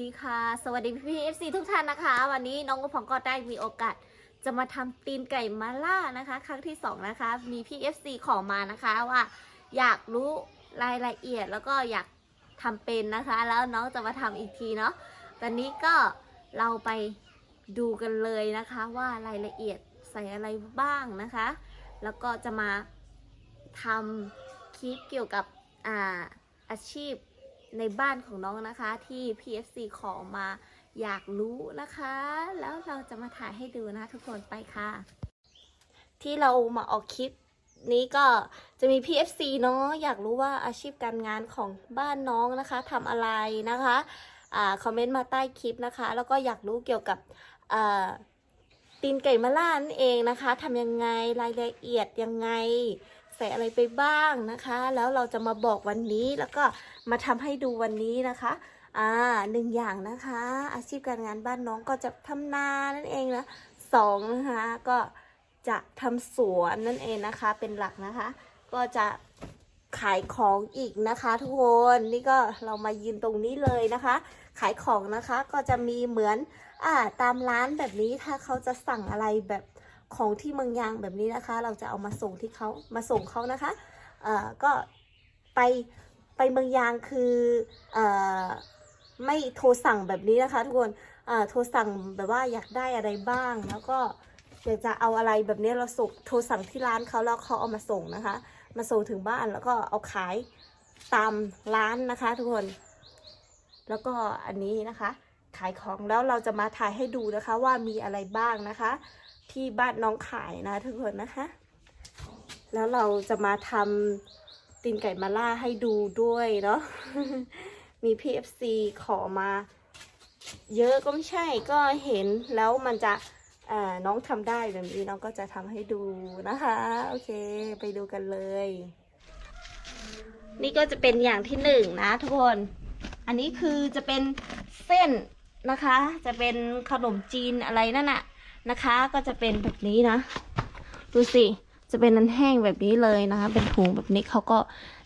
ดีค่ะ สวัสดีพี่พีเอฟซีทุกท่านนะคะ วันนี้น้องกระพองก็ได้มีโอกาส จะมาทำตีนไก่มาล่านะคะ ครั้งที่สองนะคะ มีพี่เอฟซีขอมานะคะว่า อยากรู้รายละเอียดแล้วก็อยากทำเป็นนะคะ แล้วน้องจะมาทำอีกทีเนาะตอนนี้ก็เราไปดูกันเลยนะคะว่ารายละเอียดใส่อะไรบ้างนะคะ แล้วก็จะมาทำคลิปเกี่ยวกับอาอาชีพ ในบ้านของน้องนะคะที่ PFC ขอมาอยากรู้นะคะ แล้วเราจะมาถ่ายให้ดูนะทุกคนไปค่ะ ที่เรามาออกคลิปนี้ก็จะมี PFC เนาะอยากรู้ว่าอาชีพการงานของบ้านน้องนะคะทำอะไรนะคะอ่าคอมเมนต์มาใต้คลิปนะคะ แล้วก็อยากรู้เกี่ยวกับอ่าตีนไก่มะล่านั่นเองนะคะทำยังไงรายละเอียดยังไง ใส่อะไรไปบ้างนะคะ แล้วเราจะมาบอกวันนี้แล้วก็มาทำให้ดูวันนี้นะคะอ่าหนึ่งอย่างนะคะ อาชีพการงานบ้านน้องก็จะทำนานั่นเองนะสองนะคะก็จะทำสวนนั่นเองนะคะเป็นหลักนะคะ ก็จะขายของอีกนะคะทุกคนนี่ก็เรามายืนตรงนี้เลยนะคะ ขายของนะคะก็จะมีเหมือนอ่าตามร้านแบบนี้ถ้าเขาจะสั่งอะไรแบบ ของที่เมืองยางแบบนี้นะคะ เราจะเอามาส่งที่เขามาส่งเขานะคะเอ่อก็ไปไปเมืองยางคือเอ่อไม่โทรสั่งแบบนี้นะคะทุกคนเอ่อโทรสั่งแบบว่าอยากได้อะไรบ้าง แล้วก็อยากจะเอาอะไรแบบนี้เราส่งโทรสั่งที่ร้านเขาแล้วเขาเอามาส่งนะคะ มาส่งถึงบ้านแล้วก็เอาขายตามร้านนะคะทุกคน แล้วก็อันนี้นะคะ ขายของแล้วเราจะมาถ่ายให้ดูนะคะว่ามีอะไรบ้างนะคะ ที่บ้านน้องขายนะทุกคนนะคะ แล้วเราจะมาทำตีนไก่มาล่าให้ดูด้วยเนาะมี PFC ขอมาเยอะก็ไม่ใช่ก็เห็นแล้วมันจะน้องทำได้แบบนี้น้องก็จะทำให้ดูนะคะ โอเค ไปดูกันเลย นี่ก็จะเป็นอย่างที่หนึ่งนะทุกคน อันนี้คือจะเป็นเส้นนะคะ จะเป็นขนมจีนอะไรนั่นน่ะ นะคะ ก็จะเป็นแบบนี้นะ ดูสิ จะเป็นนันแห้งแบบนี้เลยนะคะ เป็นถุงแบบนี้เขาก็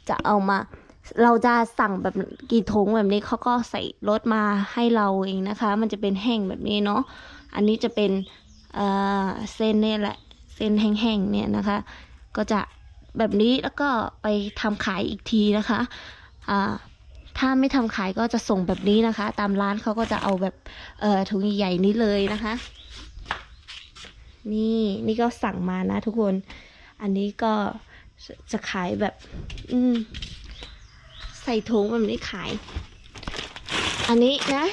จะเอามา เราจะสั่งแบบกี่ถุงแบบนี้เขาก็ใส่รถมาให้เราเองนะคะ มันจะเป็นแห้งแบบนี้เนาะ อันนี้จะเป็นเอ่อเส้นเนี่ยแหละ เส้นแห้งๆเนี่ยนะคะ ก็จะแบบนี้แล้วก็ไปทำขายอีกทีนะคะ อ่าถ้าไม่ทำขายก็จะส่งแบบนี้นะคะ ตามร้านเขาก็จะเอาแบบเอ่อถุงใหญ่ๆนี้เลยนะคะ นี่นี่ก็สั่งมานะทุกคน อันนี้ก็จะขายแบบ อืม ใส่ถุงแบบนี้ขาย อันนี้นะ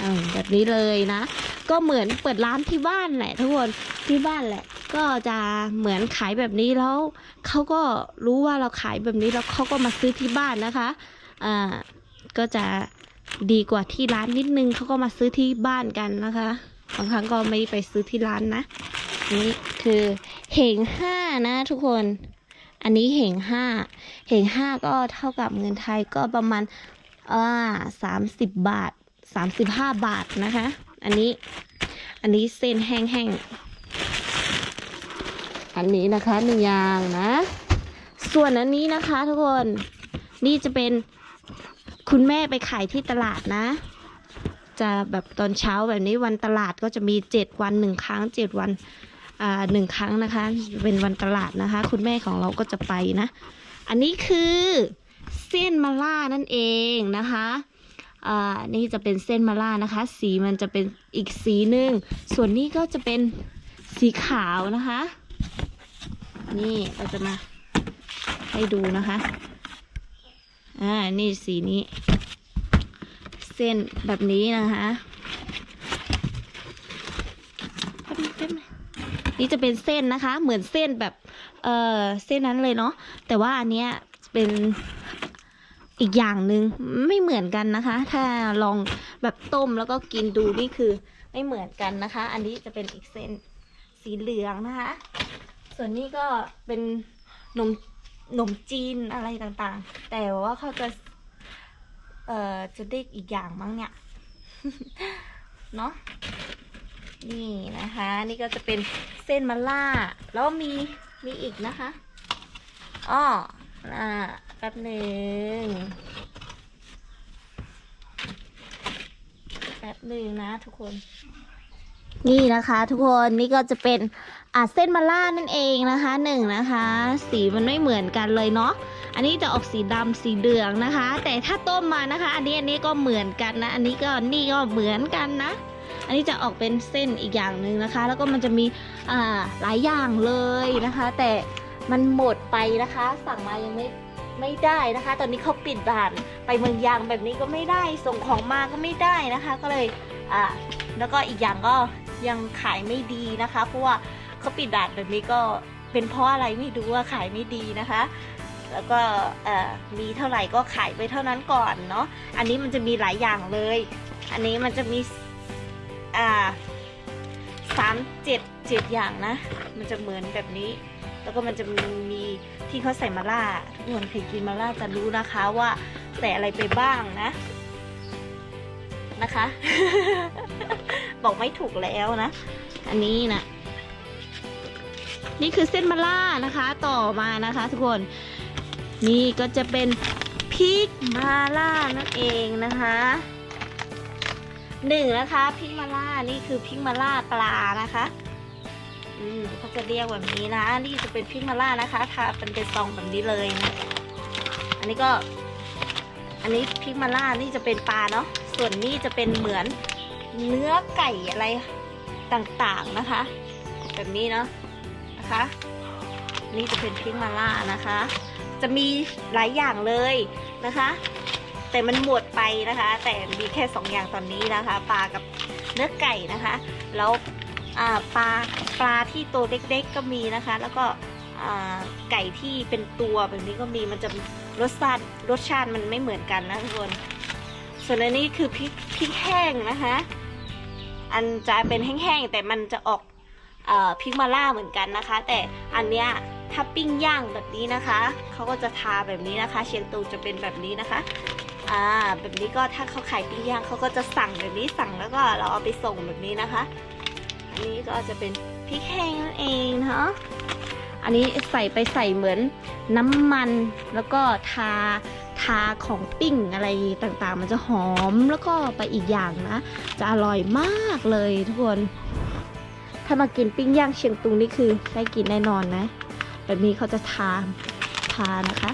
อาแบบนี้เลยนะ ก็เหมือนเปิดร้านที่บ้านแหละทุกคนที่บ้านแหละ ก็จะเหมือนขายแบบนี้แล้วเขาก็รู้ว่าเราขายแบบนี้แล้วเขาก็มาซื้อที่บ้านนะคะอ่าก็จะดีกว่าที่ร้านนิดนึงเขาก็มาซื้อที่บ้านกันนะคะ บางครั้งก็ไม่ไปซื้อที่ร้านนะ นี่คือเหงห้านะทุกคน อันนี้เหงห้าเหงห้าก็เท่ากับเงินไทยก็ประมาณอ่าสามสิบบาทสามสิบห้าบาทนะคะ อันนี้ อันนี้เส้นแห้งๆ อันนี้นะคะหนึ่งอย่างนะ ส่วนอันนี้นะคะทุกคน นี่จะเป็นคุณแม่ไปขายที่ตลาดนะ จะแบบตอนเช้าแบบนี้วันตลาดก็จะมีเจ็ดวันหนึ่งครั้งเจ็ดวันอ่าหนึ่งครั้งนะคะ เป็นวันตลาดนะคะ คุณแม่ของเราก็จะไปนะ อันนี้คือเส้นมาล่านั่นเองนะคะอ่านี่จะเป็นเส้นมาล่านะคะ สีมันจะเป็นอีกสีหนึ่งส่วนนี้ก็จะเป็นสีขาวนะคะ นี่เราจะมาให้ดูนะคะอ่านี่สีนี้ เส้นแบบนี้นะคะนี่จะเป็นเส้นนะคะ เหมือนเส้นแบบ เออเส้นนั้นเลยเนาะแต่ว่าอันเนี้ยเป็นอีกอย่างหนึ่งไม่เหมือนกันนะคะ ถ้าลองแบบต้มแล้วก็กินดูนี่คือไม่เหมือนกันนะคะ อันนี้จะเป็นอีกเส้นสีเหลืองนะคะ ส่วนนี้ก็เป็นนมนมจีนอะไรต่างๆ แต่ว่าเขาจะ เอ่อจะเรียกอีกอย่างมั้งเนี่ย เนาะนี่นะคะ นี่ก็จะเป็นเส้นมะล่า แล้วมีมีอีกนะคะอ้ออ่าแป๊บหนึ่งแป๊บหนึ่งนะทุกคน นี่นะคะทุกคนนี่ก็จะเป็นอาเส้นมาล่านั่นเองนะคะหนึ่งนะคะ สีมันไม่เหมือนกันเลยเนาะอันนี้จะออกสีดำสีเหลืองนะคะ แต่ถ้าต้มมานะคะ อันนี้อันนี้ก็เหมือนกันนะ อันนี้ก็นี่ก็เหมือนกันนะ อันนี้จะออกเป็นเส้นอีกอย่างหนึ่งนะคะ แล้วก็มันจะมีอ่าหลายอย่างเลยนะคะ แต่มันหมดไปนะคะ สั่งมายังไม่ไม่ได้นะคะ ตอนนี้เขาปิดด่านไปเมืองยางแบบนี้ก็ไม่ได้ส่งของมาก็ไม่ได้นะคะ ก็เลยอ่าแล้วก็อีกอย่างก็ ยังขายไม่ดีนะคะ เพราะว่าเขาปิดด่านแบบนี้ก็เป็นเพราะอะไรไม่รู้ว่าขายไม่ดีนะคะ แล้วก็มีเท่าไหร่ก็ขายไปเท่านั้นก่อนเนาะอันนี้มันจะมีหลายอย่างเลย อันนี้มันจะมีอ่าสามเจ็ดเจ็ดอย่างนะ มันจะเหมือนแบบนี้ แล้วก็มันจะมีมีที่เขาใส่มาล่าทุกคนเคยกินมาล่าจะรู้นะคะว่าใส่อะไรไปบ้างนะ นะคะ บอกไม่ถูกแล้วนะ อันนี้นะนี่คือเส้นมาล่านะคะ ต่อมานะคะ ทุกคน นี่ก็จะเป็นพริกมาล่านั่นเองนะคะหนึ่งนะคะพริกมาล่านี่คือพริกมาล่าปลานะคะอืมเขาจะเรียกแบบนี้นะ นี่จะเป็นพริกมาล่านะคะทาเป็นเป็นซองแบบนี้เลยนะอันนี้ก็ อันนี้พริกมาล่านี่จะเป็นปลาเนาะ ส่วนนี้จะเป็นเหมือนเนื้อไก่อะไรต่างๆนะคะ แบบนี้เนาะนะคะ นี่จะเป็นพริกมาล่านะคะ จะมีหลายอย่างเลยนะคะ แต่มันหมดไปนะคะ แต่มีแค่สองอย่างตอนนี้นะคะปลากับเนื้อไก่นะคะ แล้วปลาปลาที่ตัวเล็กๆก็มีนะคะ แล้วก็ไก่ที่เป็นตัวแบบนี้ก็มีมันจะรสชาติรสชาติมันไม่เหมือนกันนะทุกคน ส่วนอันนี้คือพริกพริกแห้งนะคะ อันจะเป็นแห้งๆแต่มันจะออกออพริกมาล่าเหมือนกันนะคะ แต่อันเนี้ยถ้าปิ้งย่างแบบนี้นะคะเขาก็จะทาแบบนี้นะคะ เชียงตูจะเป็นแบบนี้นะคะอ่าแบบนี้ก็ถ้าเขาขายปิ้งย่างเขาก็จะสั่งแบบนี้สั่งแล้วก็เราเอาไปส่งแบบนี้นะคะ อันนี้ก็จะเป็นพริกแห้งนั่นเองเนะคะอันนี้ใส่ไปใส่เหมือนน้ำมันแล้วก็ทา ทาของปิ้งอะไรต่างๆ มันจะหอมแล้วก็ไปอีกอย่างนะ จะอร่อยมากเลยทุกคน ถ้ามากินปิ้งย่างเชียงตุงนี่คือได้กินแน่นอนนะ แบบนี้เขาจะทาทานะคะ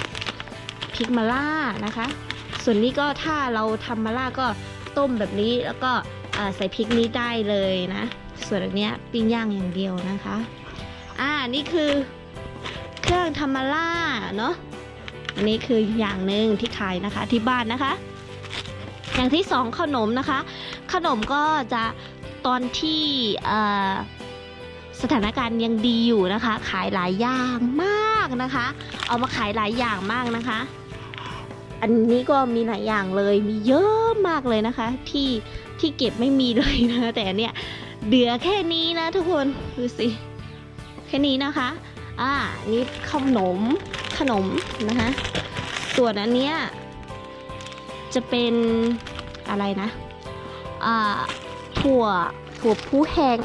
พริกมาล่านะคะ ส่วนนี้ก็ถ้าเราทำมาล่าก็ต้มแบบนี้แล้วก็ใส่พริกนี้ได้เลยนะ ส่วนอันเนี้ยปิ้งย่างอย่างเดียวนะคะ อ่า นี่คือเครื่องทำมาล่าเนาะ อันนี้คืออย่างหนึ่งที่ขายนะคะที่บ้านนะคะ อย่างที่สองขนมนะคะ ขนมก็จะตอนที่สถานการณ์ยังดีอยู่นะคะ ขายหลายอย่างมากนะคะ เอามาขายหลายอย่างมากนะคะ อันนี้ก็มีหลายอย่างเลยมีเยอะมากเลยนะคะ ที่ที่เก็บไม่มีเลยนะแต่เนี่ยเหลือแค่นี้นะทุกคนดูสิแค่นี้นะคะ อ่านี่ขนม ขนมนะคะ ส่วนอันเนี้ยจะเป็นอะไรนะ อ่า ถั่ว ถั่วผู้แห้ง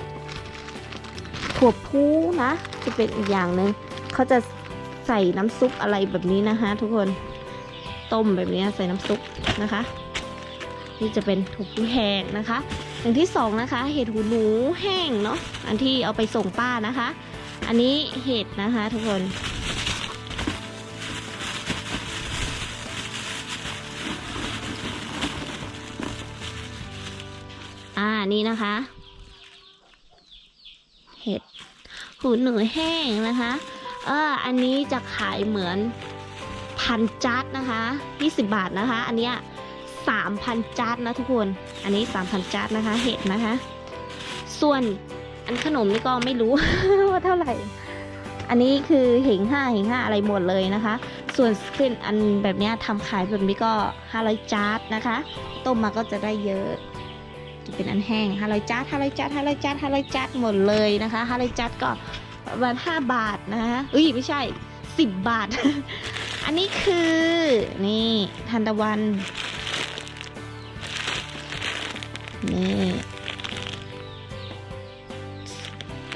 ถั่วผู้นะ จะเป็นอีกอย่างหนึ่งเขาจะใส่น้ำซุปอะไรแบบนี้นะคะทุกคน ต้มแบบนี้ใส่น้ำซุปนะคะ นี่จะเป็นถั่วผู้แห้งนะคะ อย่างที่สองนะคะ เห็ดหูหนูแห้งเนาะ อันที่เอาไปส่งป้านะคะ อันนี้เห็ดนะคะทุกคน นี่นะคะ เห็ดหูหนูแห้งนะคะ เอออันนี้จะขายเหมือนพันจัดนะคะ20 บาทนะคะ อันเนี้ย3,000จัดนะทุกคน อันนี้ 3,000จัดนะคะ เห็ดนะคะ ส่วนอันขนมนี่ก็ไม่รู้ ว่าเท่าไหร่ อันนี้คือเหงห้าเหงห้าอะไรหมดเลยนะคะ ส่วนเส้นอันแบบเนี้ยทำขายแบบนี้ก็500จาร์ดนะคะ ต้มมาก็จะได้เยอะ จะเป็นอันแห้ง500จาร์ด500จาร์ด500จาร์ด500จาร์ดหมดเลยนะคะ500จาร์ดก็ประมาณ5บาทนะคะเอ้ยไม่ใช่10บาท อันนี้คือนี่ทันตะวันนี่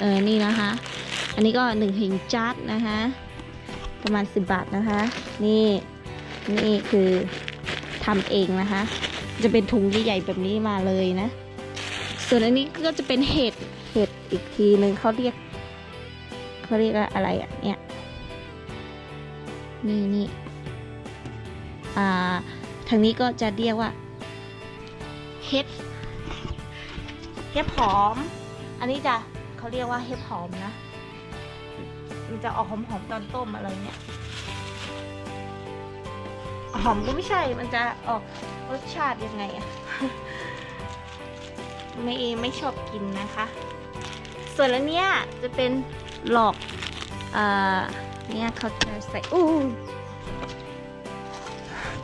เออนี่นะคะ อันนี้ก็หนึ่งหิงจัดนะคะ ประมาณ10บาทนะคะ นี่นี่คือทำเองนะคะ จะเป็นถุงใหญ่ๆแบบนี้มาเลยนะ ส่วนอันนี้ก็จะเป็นเห็ด เห็ดอีกทีหนึ่งเขาเรียกเขาเรียกว่าอะไรอะเนี่ย นี่นี่อ่า ทางนี้ก็จะเรียกว่า เห็ด เห็ดหอม อันนี้จะเขาเรียกว่าเห็ดหอมนะ มันจะออกหอมๆตอนต้มอะไรเนี่ยหอมก็ไม่ใช่ มันจะออกรสชาติยังไงอะ ไม่ไม่ชอบกินนะคะ ส่วนแล้วเนี้ยจะเป็นหลอกเอ่อเนี่ยเขาจะใส่อู้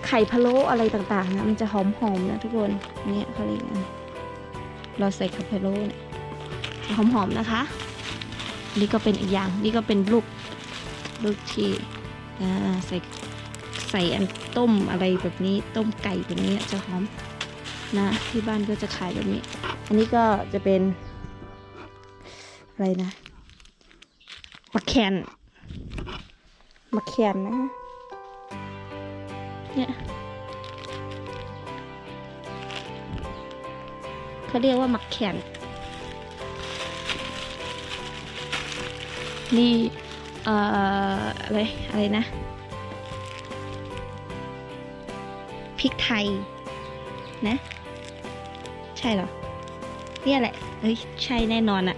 ไข่พะโล้อะไรต่างๆนะมันจะหอมๆนะทุกคนเนี่ยเขาเรียกเราใส่ไข่พะโล้เนี่ยหอมๆนะคะ นี่ก็เป็นอีกอย่างนี่ก็เป็นลูกลูกที่ใส่ใส่อันต้มอะไรแบบนี้ต้มไก่แบบนี้จะหอมนะที่บ้านก็จะขายแบบนี้ อันนี้ก็จะเป็น อะไรนะมะแคนมะแคนนะเนี่ยเขาเรียกว่ามักแคนนี่เอ่ออะไรอะไรนะพริกไทยนะ ใช่เหรอ เนี่ยแหละเฮ้ย ใช่แน่นอนอะ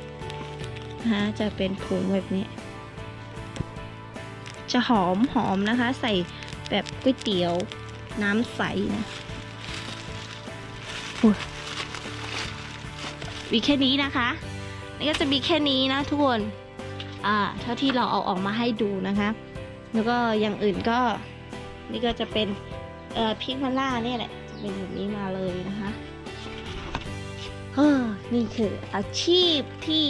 ฮะจะเป็นผงแบบนี้ จะหอมหอมนะคะ ใส่แบบก๋วยเตี๋ยวน้ำใสนะอุ๊ยมีแค่นี้นะคะ นี่ก็จะมีแค่นี้นะทุกคน อ่า เท่าที่เราเอาออกมาให้ดูนะคะ แล้วก็อย่างอื่นก็ นี่ก็จะเป็น เอ่อพริกมาล่าเนี่ยแหละ จะเป็นแบบนี้มาเลยนะคะ เฮ้อนี่คืออาชีพที่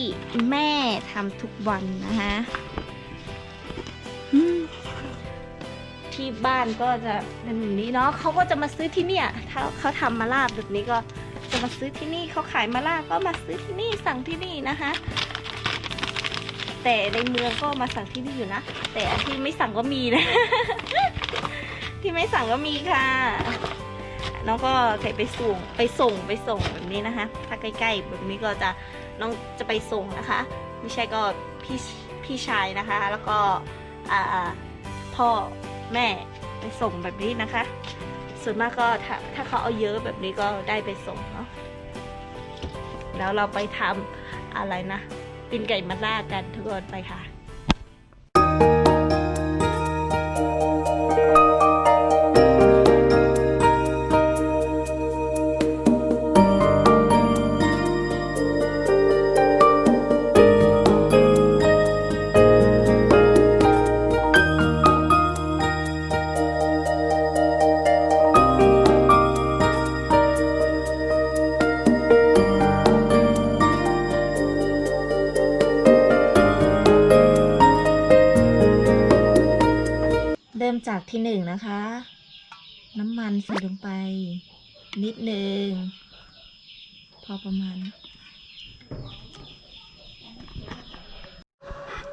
แม่ทำทุกวันนะคะที่บ้านก็จะเป็นแบบนี้เนาะเขาก็จะมาซื้อที่เนี่ยถ้าเขาทำมาลาบแบบนี้ก็จะมาซื้อที่นี่เขาขายมาลาบก็มาซื้อที่นี่สั่งที่นี่นะคะ แต่ในเมืองก็มาสั่งที่นี่อยู่นะแต่ที่ไม่สั่งก็มีนะ ที่ไม่สั่งก็มีค่ะ น้องก็เคยไปส่งไปส่งไปส่งแบบนี้นะคะ ถ้าใกล้ๆแบบนี้ก็จะน้องจะไปส่งนะคะ ไม่ใช่ก็พี่พี่ชายนะคะ แล้วก็พ่อแม่ไปส่งแบบนี้นะคะ ส่วนมากก็ถ้าถ้าเขาเอาเยอะแบบนี้ก็ได้ไปส่งเนาะแล้วเราไปทำอะไรนะปินไก่มาล่ากันทุกคนไปค่ะ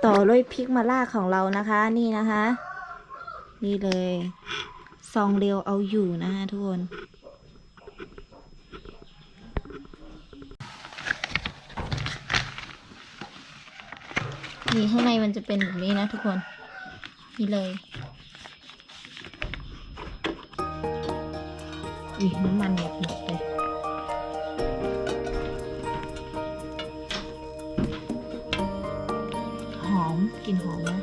ต่อด้วยพริกมาล่าของเรานะคะ นี่นะคะ นี่เลยซองเดียวเอาอยู่นะคะทุกคนนี่ข้างในมันจะเป็นแบบนี้นะทุกคน นี่เลยอุ้ยน้ำมันหมดหมด กลิ่นหอมนะ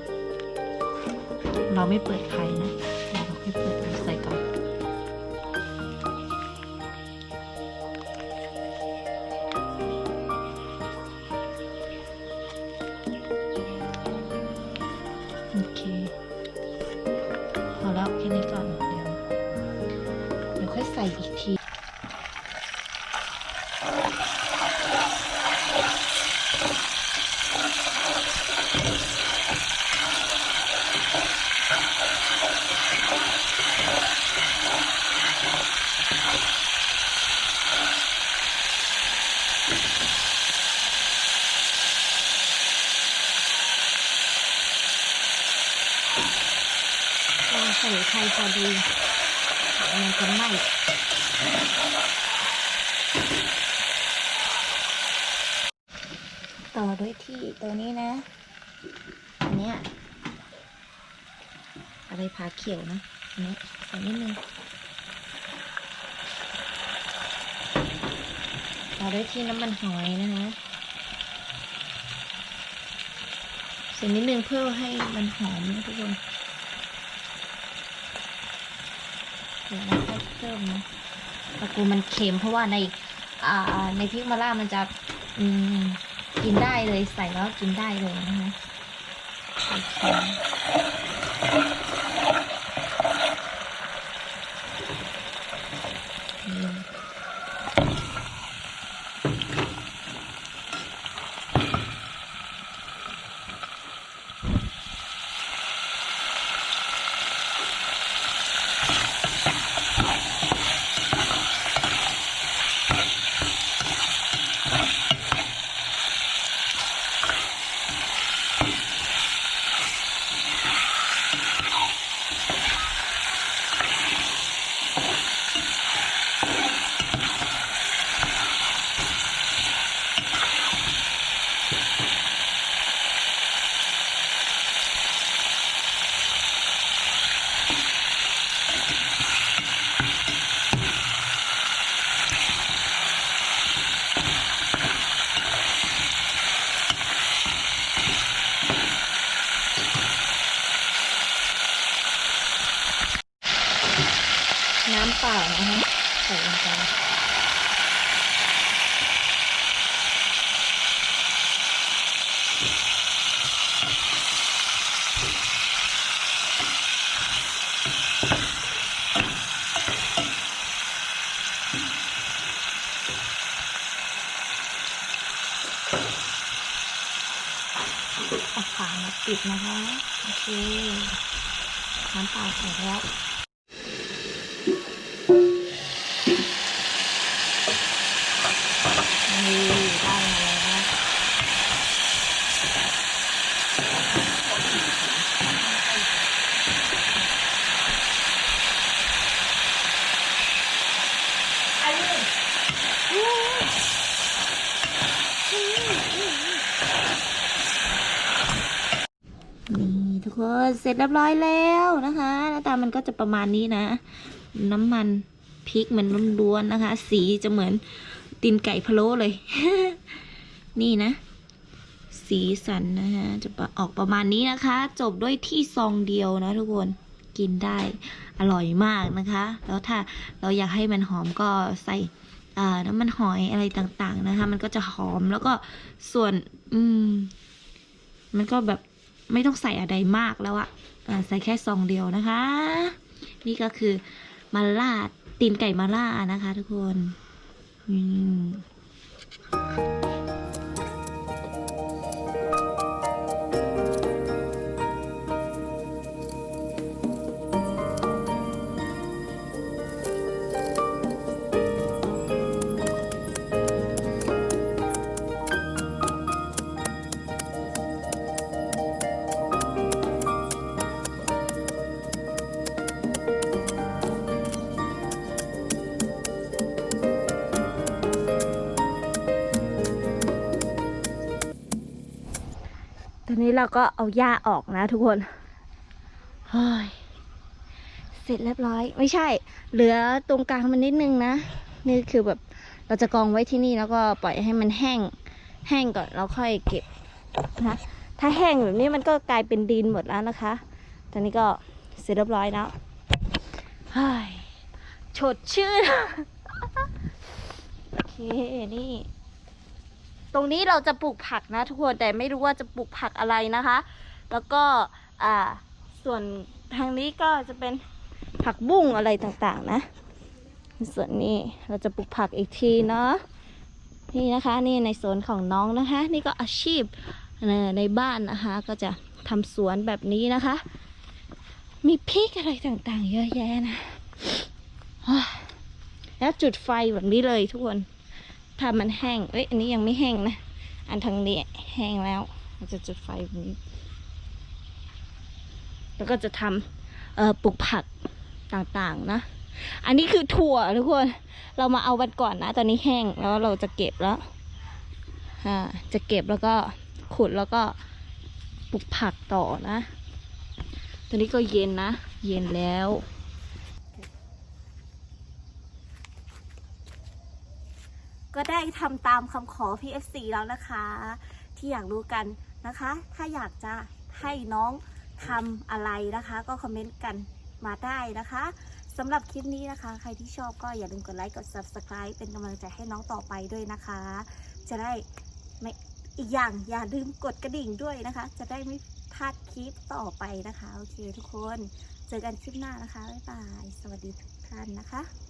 เราไม่เปิดไฟนะ ใส่ไข่พอดีมันจะไหม้ต่อด้วยที่ตัวนี้นะ อันเนี้ยอะไรผาเขียวนะอันนี้ใส่นิดนึงต่อด้วยที่น้ำมันหอยนะคะใส่นิดนึงเพื่อให้มันหอมนะทุกคน เดี๋ยวเราค่อยเพิ่มนะตะกูมันเค็มเพราะว่าในอ่าในพริกมะระมันจะอืมกินได้เลยใส่แล้วกินได้เลยนะคะโอเคอืมน้ำเปล่านะคะใส่ลงไปเอาฝามาปิด นะคะ โอเคน้ำเปล่าใส่แล้ว นี่ได้มาแล้วนี่ทุก คนเสร็จเรียบร้อยแล้วนะคะหน้าตามันก็จะประมาณนี้นะ น้ำมันพริกมันล้วนๆนะคะ สีจะเหมือนตีนไก่พะโล้เลย นี่นะ สีสันนะคะจะออกประมาณนี้นะคะ จบด้วยที่ซองเดียวนะทุกคนกินได้อร่อยมากนะคะ แล้วถ้าเราอยากให้มันหอมก็ใส่น้ำมันหอยอะไรต่างๆนะคะ มันก็จะหอมแล้วก็ส่วน อืม มันก็แบบ ไม่ต้องใส่อะไรมากแล้วอะะใส่แค่ซองเดียวนะคะ นี่ก็คือมาล่าตีนไก่มาล่านะคะ ทุกคนอืม นี้เราก็เอาหญ้าออกนะทุกคนเฮ้ยเสร็จเรียบร้อย ไม่ใช่ เหลือตรงกลางมันนิดนึงนะ นี่คือแบบเราจะกองไว้ที่นี่แล้วก็ปล่อยให้มันแห้ง แห้งก่อนเราค่อยเก็บนะถ้าแห้งแบบนี้มันก็กลายเป็นดินหมดแล้วนะคะ ตอนนี้ก็เสร็จเรียบร้อยแล้วเฮ้ยฉดชื่น โอเค นี่ ตรงนี้เราจะปลูกผักนะทุกคนแต่ไม่รู้ว่าจะปลูกผักอะไรนะคะ แล้วก็อ่าส่วนทางนี้ก็จะเป็นผักบุ้งอะไรต่างๆ นะส่วนนี้เราจะปลูกผักอีกทีเนาะนี่นะคะนี่ในสวนของน้องนะคะ นี่ก็อาชีพในบ้านนะคะ ก็จะทำสวนแบบนี้นะคะ มีพริกอะไรต่างๆ เยอะแยะนะแล้วจุดไฟแบบนี้เลยทุกคน ถ้ามันแห้ง เอ้ย อันนี้ยังไม่แห้งนะ อันทางนี้แห้งแล้วเราจะจุดไฟแบบนี้ แล้วก็จะทำเอ่อปลูกผักต่างๆนะ อันนี้คือถั่วทุกคน เรามาเอาวันก่อนนะ ตอนนี้แห้งแล้วเราจะเก็บแล้วอ่าจะเก็บแล้วก็ขุดแล้วก็ปลูกผักต่อนะ ตอนนี้ก็เย็นนะ เย็นแล้ว ก็ได้ทำตามคำขอ PFC แล้วนะคะ ที่อยากรู้กันนะคะ ถ้าอยากจะให้น้องทำอะไรนะคะ ก็คอมเมนต์กันมาได้นะคะสำหรับคลิปนี้นะคะ ใครที่ชอบก็อย่าลืมกดไลค์กด Subscribe เป็นกำลังใจให้น้องต่อไปด้วยนะคะ จะได้ไม่อีกอย่างอย่าลืมกดกระดิ่งด้วยนะคะ จะได้ไม่พลาดคลิปต่อไปนะคะ โอเคทุกคน เจอกันคลิปหน้านะคะ บ๊ายบาย สวัสดีทุกท่านนะคะ